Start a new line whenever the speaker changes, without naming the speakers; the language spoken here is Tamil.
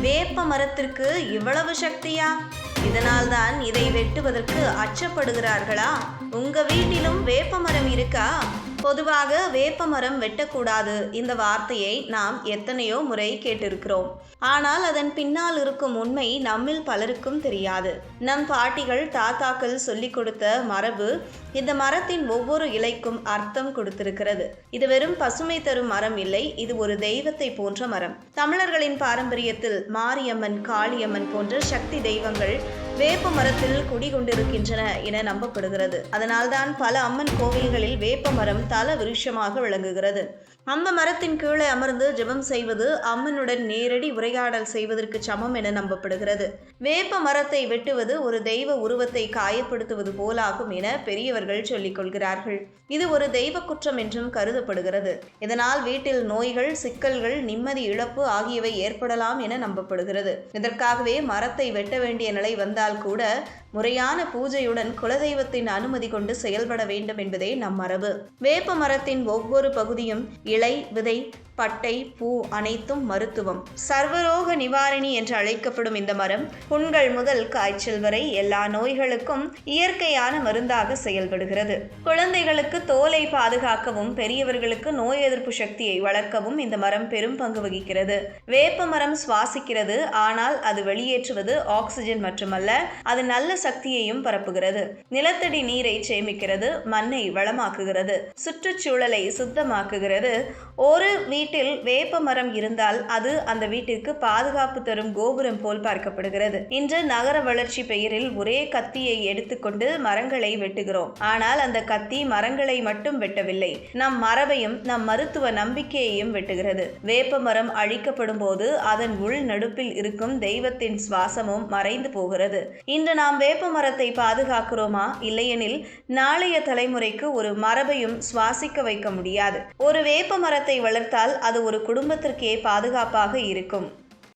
வேப்ப மரத்திற்கு இவ்வளவு சக்தியா? இதனால்தான் இதை வெட்டுவதற்கு அச்சப்படுகிறார்களா? உங்க வீட்டிலும் வேப்ப மரம் இருக்கா? பொதுவாக வேப்பமரம் வெட்டக்கூடாது. இந்த வார்த்தையை நாம் எத்தனையோ முறை கேட்டிருக்கிறோம். ஆனால் அதன் பின்னால் இருக்கும் உண்மை நம்மில் பலருக்கும் தெரியாது. நம் பாட்டிகள் தாத்தாக்கள் சொல்லிக் கொடுத்த மரபு இந்த மரத்தின் ஒவ்வொரு இலைக்கும் அர்த்தம் கொடுத்திருக்கிறது. இது வெறும் பசுமை தரும் மரம் இல்லை இது ஒரு தெய்வத்தை போன்ற மரம். தமிழர்களின் பாரம்பரியத்தில் மாரியம்மன் காளியம்மன் போன்ற சக்தி தெய்வங்கள் வேப்ப மரத்தில் குடிகொண்டிருக்கின்றன என நம்பப்படுகிறது. அதனால்தான் பல அம்மன் கோவில்களில் வேப்ப மரம் தல விருட்சமாக விளங்குகிறது. அந்த மரத்தின் கீழே அமர்ந்து ஜெபம் செய்வது அம்மனுடன் நேரடி உரையாடல் செய்வதற்கு சமம் என நம்பப்படுகிறது. வேப்ப மரத்தை வெட்டுவது ஒரு தெய்வ உருவத்தை காயப்படுத்துவது போலாகும் என பெரியவர்கள் சொல்லிக் கொள்கிறார்கள். இது ஒரு தெய்வ குற்றம் என்றும் கருதப்படுகிறது. இதனால் வீட்டில் நோய்கள் சிக்கல்கள் நிம்மதி இழப்பு ஆகியவை ஏற்படலாம் என நம்பப்படுகிறது. இதற்காகவே மரத்தை வெட்ட வேண்டிய நிலை வந்தால் கூட முறையான பூஜையுடன் குலதெய்வத்தின் அனுமதி கொண்டு செயல்பட வேண்டும் என்பதே நம் மரபு. வேப்ப மரத்தின் ஒவ்வொரு பகுதியும் இலை விதை பட்டை பூ அனைத்தும் மருத்துவம். சர்வரோக நிவாரணி என்று அழைக்கப்படும் இந்த மரம் புண்கள் முதல் காய்ச்சல் வரை எல்லா நோய்களுக்கும் இயற்கையான மருந்தாக செயல்படுகிறது. குழந்தைகளுக்கு தோலை பாதுகாக்கவும் பெரியவர்களுக்கு நோய் எதிர்ப்பு சக்தியை வளர்க்கவும் இந்த மரம் பெரும் பங்கு வகிக்கிறது. வேப்ப மரம் சுவாசிக்கிறது ஆனால் அது வெளியேற்றுவது ஆக்சிஜன் மட்டுமல்ல அது நல்ல சக்தியையும் பரப்புகிறது. நிலத்தடி நீரை சேமிக்கிறது மண்ணை வளமாக்குகிறது சுற்றுச்சூழலை சுத்தமாக்குகிறது. ஒரு வீட்டில் வேப்ப மரம் இருந்தால் அது அந்த வீட்டிற்கு பாதுகாப்பு தரும் கோபுரம் போல் பார்க்கப்படுகிறது. இன்று நகர வளர்ச்சி பெயரில் ஒரே கத்தியை எடுத்துக்கொண்டு மரங்களை வெட்டுகிறோம். ஆனால் அந்த கத்தி மரங்களை மட்டும் வெட்டவில்லை. நம் மரபையும் நம் மருத்துவ நம்பிக்கையையும் வெட்டுகிறது. வேப்ப மரம் அழிக்கப்படும் போது அதன் உள் நடுப்பில் இருக்கும் தெய்வத்தின் சுவாசமும் மறைந்து போகிறது. இன்று நாம் வேப்ப மரத்தை பாதுகாக்கிறோமா? இல்லையெனில் நாளைய தலைமுறைக்கு ஒரு மரபையும் சுவாசிக்க வைக்க முடியாது. ஒரு வேப்ப மரத்தை வளர்த்தால் அது ஒரு குடும்பத்திற்கே பாதுகாப்பாக இருக்கும்.